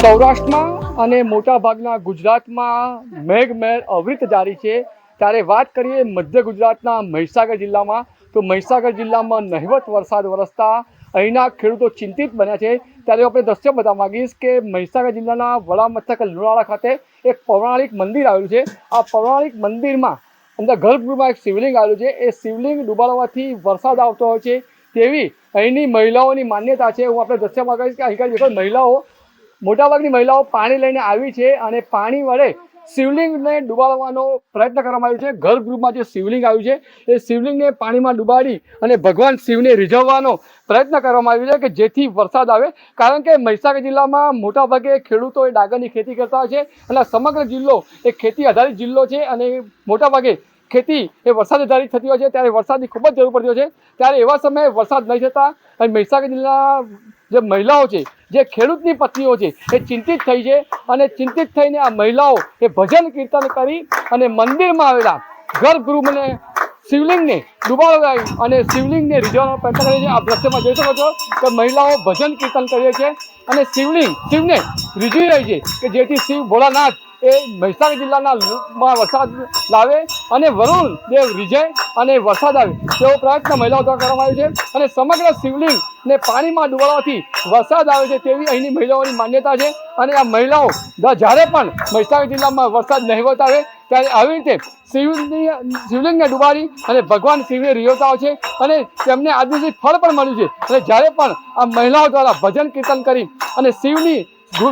સૌરાષ્ટ્રમાં અને મોટાભાગના ગુજરાતમાં મેઘમહેર અવિરત જારી છે. ત્યારે વાત કરીએ મધ્ય ગુજરાતના મહીસાગર જિલ્લામાં. તો મહીસાગર જિલ્લામાં નહિવત વરસાદ વરસતા અહીંના ખેડૂતો ચિંતિત બન્યા છે. ત્યારે આપણે દ્રશ્ય બતાવવા માંગીશ કે મહીસાગર જિલ્લાના વડા મથક લુણાવાડા ખાતે એક પૌરાણિક મંદિર આવેલું છે. આ પૌરાણિક મંદિરમાં અંદર ગર્ભગૃહમાં એક શિવલિંગ આવેલું છે. એ શિવલિંગ ડૂબાડવાથી વરસાદ આવતો હોય છે. તેવી અહીંની મહિલાઓની માન્યતા છે. હું આપણે દ્રશ્ય માગીશ કે અહીં મહિલાઓ મોટાભાગની મહિલાઓ પાણી લઈને આવી છે અને પાણી વડે શિવલિંગને ડુબાડવાનો પ્રયત્ન કરવામાં આવ્યો છે. ગર્ભગૃહમાં જે શિવલિંગ આવ્યું છે, એ શિવલિંગને પાણીમાં ડુબાડી અને ભગવાન શિવને રીઝવવાનો પ્રયત્ન કરવામાં આવ્યો છે કે જેથી વરસાદ આવે. કારણ કે મહીસાગર જિલ્લામાં મોટાભાગે ખેડૂતો એ ડાંગરની ખેતી કરતા હોય છે અને સમગ્ર જિલ્લો એ ખેતી આધારિત જિલ્લો છે અને મોટાભાગે ખેતી એ વરસાદ આધારિત થતી હોય છે, ત્યારે વરસાદની ખૂબ જ જરૂર પડતી હોય છે. ત્યારે એવા સમયે વરસાદ નહીં થતા અને મહીસાગર જિલ્લાના જે મહિલાઓ છે, જે ખેડૂતની પત્નીઓ છે, એ ચિંતિત થઈ છે અને ચિંતિત થઈને આ મહિલાઓ એ ભજન કીર્તન કરી અને મંદિરમાં આવેલા ગર્ભગૃહને શિવલિંગને ડુબાડવાઈ અને શિવલિંગને રીઝવાનો પ્રયત્ન કરે છે. આ દ્રશ્યમાં જોઈ શકો છો કે મહિલાઓ ભજન કીર્તન કરે છે અને શિવલિંગ, શિવને રીઝવી રહી છે કે જેથી શિવ ભોળાનાથ એ મહેસાણા જિલ્લાના વરસાદ લાવે અને વરુણ દેવ વિજય અને વરસાદ આવે તેવો પ્રયત્ન મહિલાઓ દ્વારા કરવામાં આવ્યો છે. અને સમગ્ર શિવલિંગને પાણીમાં ડુબાડવાથી વરસાદ આવે છે તેવી અહીંની મહિલાઓની માન્યતા છે. અને આ મહિલાઓ જ્યારે પણ મહેસાણા જિલ્લામાં વરસાદ નહીવત આવે, ત્યારે આવી રીતે શિવની શિવલિંગને ડુબાડી અને ભગવાન શિવને રિયોતા છે અને તેમને આજથી ફળ પણ મળ્યું છે. અને જ્યારે પણ આ મહિલાઓ દ્વારા ભજન કીર્તન કરી અને શિવની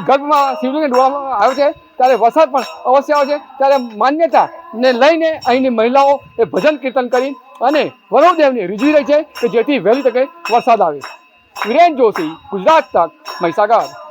ગર્ભમાં શિવલિંગને ડુબાડવામાં આવે છે ત્યારે વરસાદ પણ અવશ્ય આવે છે ત્યારે માન્યતાને લઈને અહીંની મહિલાઓ એ ભજન કીર્તન કરી અને વરુણદેવને રીઝવી રહી છે કે જેથી વહેલી તકે વરસાદ આવે. વિરેન જોશી, ગુજરાત તક, મહીસાગર.